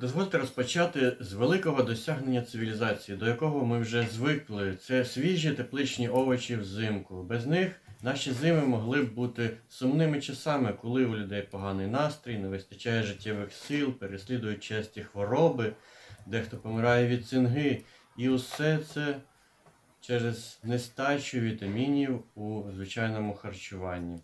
Дозвольте розпочати з великого досягнення цивілізації, до якого ми вже звикли. Це свіжі тепличні овочі взимку. Без них наші зими могли б бути сумними часами, коли у людей поганий настрій, не вистачає життєвих сил, переслідують часті хвороби, дехто помирає від цинги. І усе це через нестачу вітамінів у звичайному харчуванні.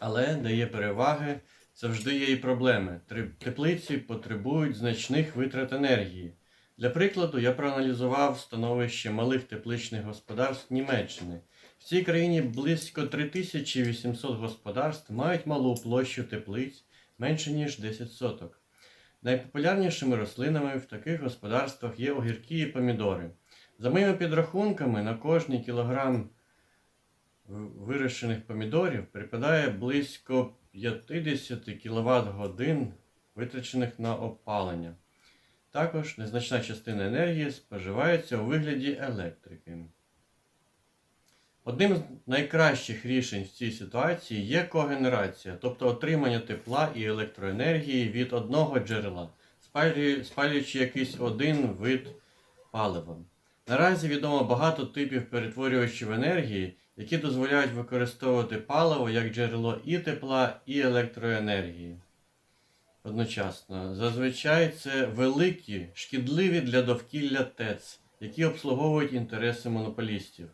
Але дає переваги, завжди є і проблеми. Теплиці потребують значних витрат енергії. Для прикладу, я проаналізував становище малих тепличних господарств Німеччини. В цій країні близько 3800 господарств мають малу площу теплиць менше ніж 10 соток. Найпопулярнішими рослинами в таких господарствах є огірки і помідори. За моїми підрахунками, на кожний кілограм вирощених помідорів припадає близько 50 кВт годин, витрачених на опалення. Також незначна частина енергії споживається у вигляді електрики. Одним з найкращих рішень в цій ситуації є когенерація, тобто отримання тепла і електроенергії від одного джерела, спалюючи якийсь один вид палива. Наразі відомо багато типів перетворювачів енергії, які дозволяють використовувати паливо як джерело і тепла, і електроенергії. Одночасно, зазвичай це великі, шкідливі для довкілля ТЕЦ, які обслуговують інтереси монополістів.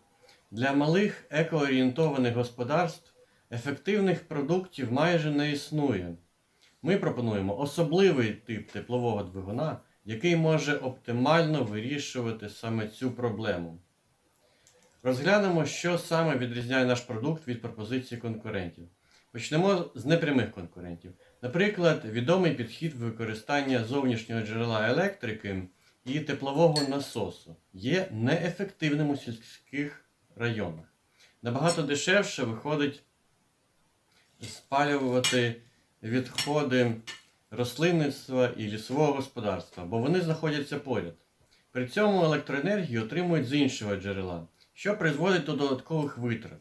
Для малих екоорієнтованих господарств ефективних продуктів майже не існує. Ми пропонуємо особливий тип теплового двигуна, який може оптимально вирішувати саме цю проблему. Розглянемо, що саме відрізняє наш продукт від пропозиції конкурентів. Почнемо з непрямих конкурентів. Наприклад, відомий підхід використання зовнішнього джерела електрики і теплового насосу є неефективним у сільських районах. Набагато дешевше виходить спалювати відходи рослинництва і лісового господарства, бо вони знаходяться поряд. При цьому електроенергію отримують з іншого джерела, що призводить до додаткових витрат.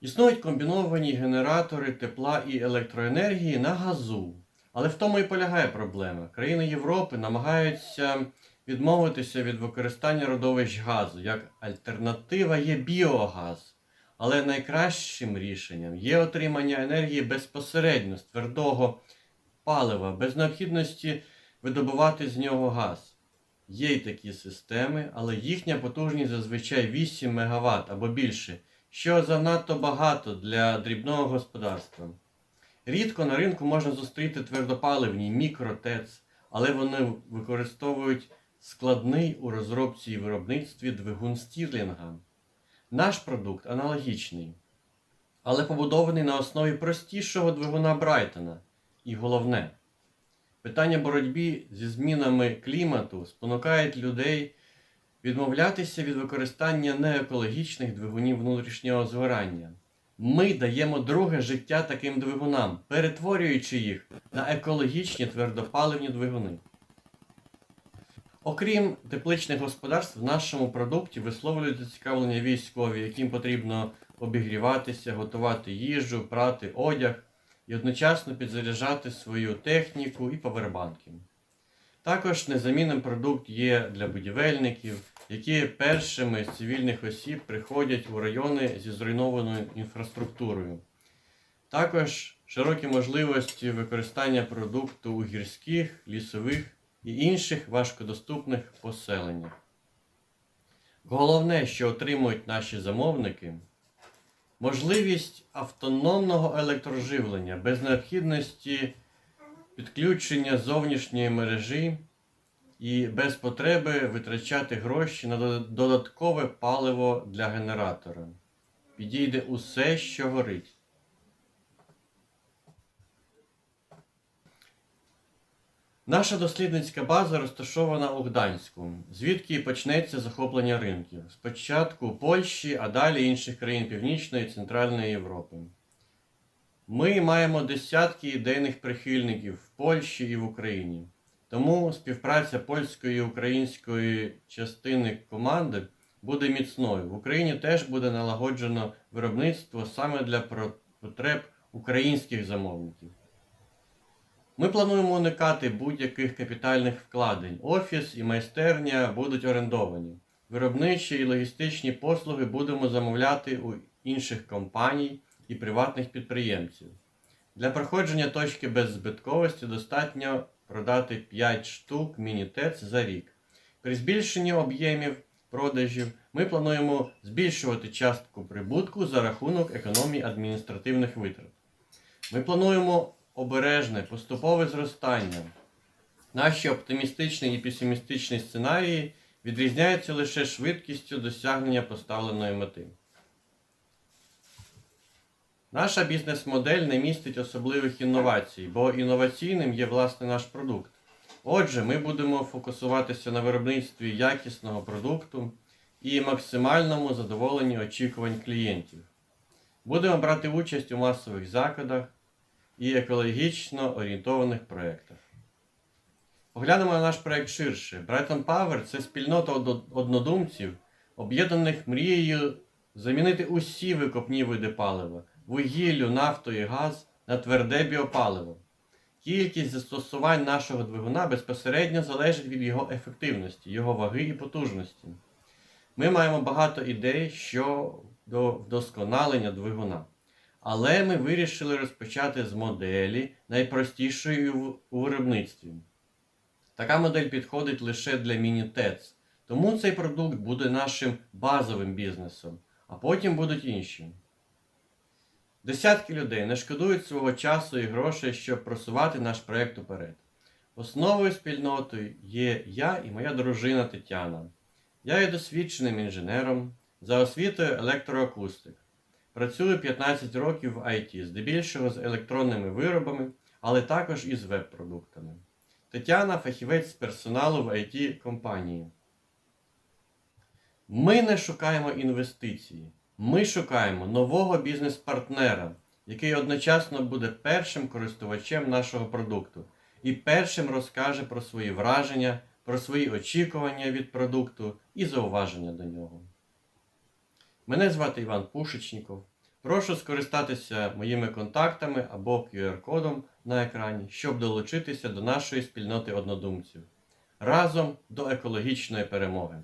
Існують комбіновані генератори тепла і електроенергії на газу. Але в тому і полягає проблема. Країни Європи намагаються відмовитися від використання родовищ газу. Як альтернатива є біогаз. Але найкращим рішенням є отримання енергії безпосередньо з твердого палива, без необхідності видобувати з нього газ. Є й такі системи, але їхня потужність зазвичай 8 МВт або більше, що занадто багато для дрібного господарства. Рідко на ринку можна зустріти твердопаливні мікротец, але вони використовують складний у розробці і виробництві двигун Стірлінга. Наш продукт аналогічний, але побудований на основі простішого двигуна Брайтона. І головне, питання боротьби зі змінами клімату спонукають людей відмовлятися від використання неекологічних двигунів внутрішнього згорання. Ми даємо друге життя таким двигунам, перетворюючи їх на екологічні твердопаливні двигуни. Окрім тепличних господарств, в нашому продукті висловлюють зацікавлення військові, яким потрібно обігріватися, готувати їжу, прати одяг і одночасно підзаряджати свою техніку і павербанки. Також незамінним продукт є для будівельників, які першими з цивільних осіб приходять у райони зі зруйнованою інфраструктурою. Також широкі можливості використання продукту у гірських, лісових і інших важкодоступних поселеннях. Головне, що отримують наші замовники, можливість автономного електроживлення без необхідності підключення зовнішньої мережі і без потреби витрачати гроші на додаткове паливо для генератора. Підійде усе, що горить. Наша дослідницька база розташована у Гданську, звідки і почнеться захоплення ринків. Спочатку Польщі, а далі інших країн Північної і Центральної Європи. Ми маємо десятки ідейних прихильників в Польщі і в Україні. Тому співпраця польської і української частини команди буде міцною. В Україні теж буде налагоджено виробництво саме для потреб українських замовників. Ми плануємо уникати будь-яких капітальних вкладень. Офіс і майстерня будуть орендовані. Виробничі і логістичні послуги будемо замовляти у інших компаній і приватних підприємців. Для проходження точки беззбитковості достатньо продати 5 штук міні-ТЕЦ за рік. При збільшенні об'ємів продажів ми плануємо збільшувати частку прибутку за рахунок економії адміністративних витрат. Ми плануємо обережне поступове зростання. Наші оптимістичні і песимістичні сценарії відрізняються лише швидкістю досягнення поставленої мети. Наша бізнес-модель не містить особливих інновацій, бо інноваційним є власне наш продукт. Отже, ми будемо фокусуватися на виробництві якісного продукту і максимальному задоволенні очікувань клієнтів. Будемо брати участь у масових заходах і екологічно орієнтованих проєктах. Поглянемо на наш проєкт ширше. Brighton Power це спільнота однодумців, об'єднаних мрією замінити усі викопні види палива вугіллю, нафту і газ на тверде біопаливо. Кількість застосувань нашого двигуна безпосередньо залежить від його ефективності, його ваги і потужності. Ми маємо багато ідей щодо вдосконалення двигуна. Але ми вирішили розпочати з моделі найпростішої у виробництві. Така модель підходить лише для міні-ТЕЦ, тому цей продукт буде нашим базовим бізнесом, а потім будуть інші. Десятки людей не шкодують свого часу і грошей, щоб просувати наш проект уперед. Основою спільноти є я і моя дружина Тетяна. Я є досвідченим інженером за освітою електроакустик. Працюю 15 років в IT, здебільшого з електронними виробами, але також і з веб-продуктами. Тетяна фахівець з персоналу в IT компанії. Ми не шукаємо інвестиції. Ми шукаємо нового бізнес-партнера, який одночасно буде першим користувачем нашого продукту і першим розкаже про свої враження, про свої очікування від продукту і зауваження до нього. Мене звати Іван Пушечніков. Прошу скористатися моїми контактами або QR-кодом на екрані, щоб долучитися до нашої спільноти однодумців разом до екологічної перемоги.